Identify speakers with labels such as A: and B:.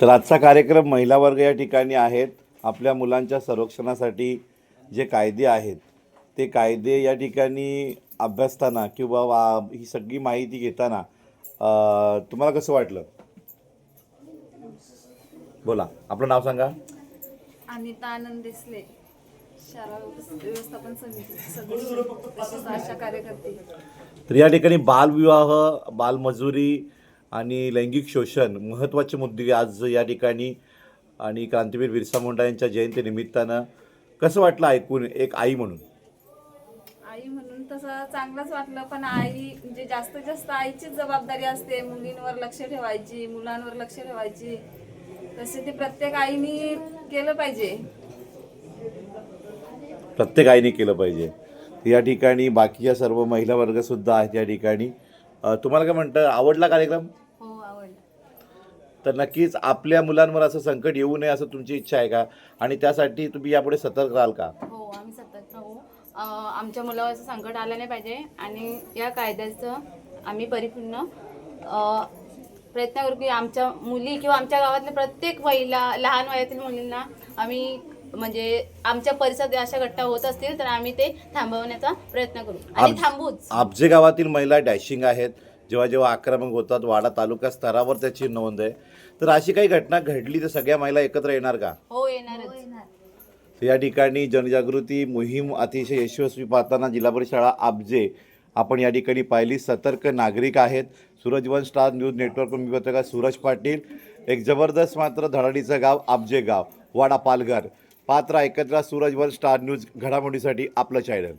A: तर आजचा कार्यक्रम महिला वर्ग या ठिकाणी आहेत. आपल्या मुलांच्या संरक्षणासाठी जे कायदे आहेत ते कायदे या ठिकाणी अभ्यासताना किंवा वा ही सगळी माहिती घेताना तुम्हाला कसं वाटलं? बोला आपलं नाव सांगा.
B: अनिता आनंद देसले. शाळा व्यवस्थापन समिती. कार्यकर्ते.
A: तर या ठिकाणी बालविवाह बालमजुरी आणि लैंगिक शोषण महत्त्वाचे मुद्दे आज या ठिकाणी. आणि क्रांतीवीर बिरसा मुंडा यांच्या जयंतीनिमित्तानं कसं वाटलं ऐकून एक आई म्हणून?
B: आई म्हणून तसं चांगलंच वाटलं पण आई म्हणजे जास्तीत जास्त आईचीच जबाबदारी असते. मुलींवर लक्ष ठेवायची मुलांवर लक्ष ठेवायची. तसे ते प्रत्येक आईनी केलं पाहिजे.
A: प्रत्येक आईने केलं पाहिजे. या ठिकाणी बाकीच्या सर्व महिला वर्गसुद्धा आहेत या ठिकाणी. तुम्हाला काय म्हणतं आवडला कार्यक्रम?
B: हो आवड
A: तर नक्कीच आपल्या मुलांवर असं संकट येऊ नये असं तुमची इच्छा आहे का? आणि त्यासाठी तुम्ही यापुढे सतर्क राहाल का?
C: हो आम्ही सतत राहू. अ, आमच्या मुलावर असं संकट आलं नाही पाहिजे आणि या कायद्याचं आम्ही परिपूर्ण अ, प्रयत्न करू की आमच्या मुली किंवा आमच्या गावातल्या प्रत्येक महिला लहान वयातील मुलींना आम्ही म्हणजे आमच्या परिसरात अशा घटना होत असतील तर आम्ही ते थांबवण्याचा प्रयत्न करू. आणि
A: आम-
C: थांबूच.
A: आबजे गावातील महिला डॅशिंग आहेत जेव्हा जेव्हा आक्रमक होतात वाडा तालुका स्तरावर त्याची नोंद आहे. तर अशी काही घटना घडली तर सगळ्या महिला एकत्र येणार का?
C: हो येणारच.
A: तर या ठिकाणी जनजागृती मोहीम अतिशय यशस्वी पाहताना जिल्हा परिषद शाळा आबजे आपण या ठिकाणी पाहिली. सतर्क नागरिक आहेत. सूरजवन स्टार न्यूज नेटवर्क मी पत्रकार सूरज पाटील एक जबरदस्त मात्र धडाडीचं गाव आबजे गाव वाडा पालघर. पात्र एकत्र सूरजवर स्टार न्यूज घडामोडीसाठी आपलं चॅनल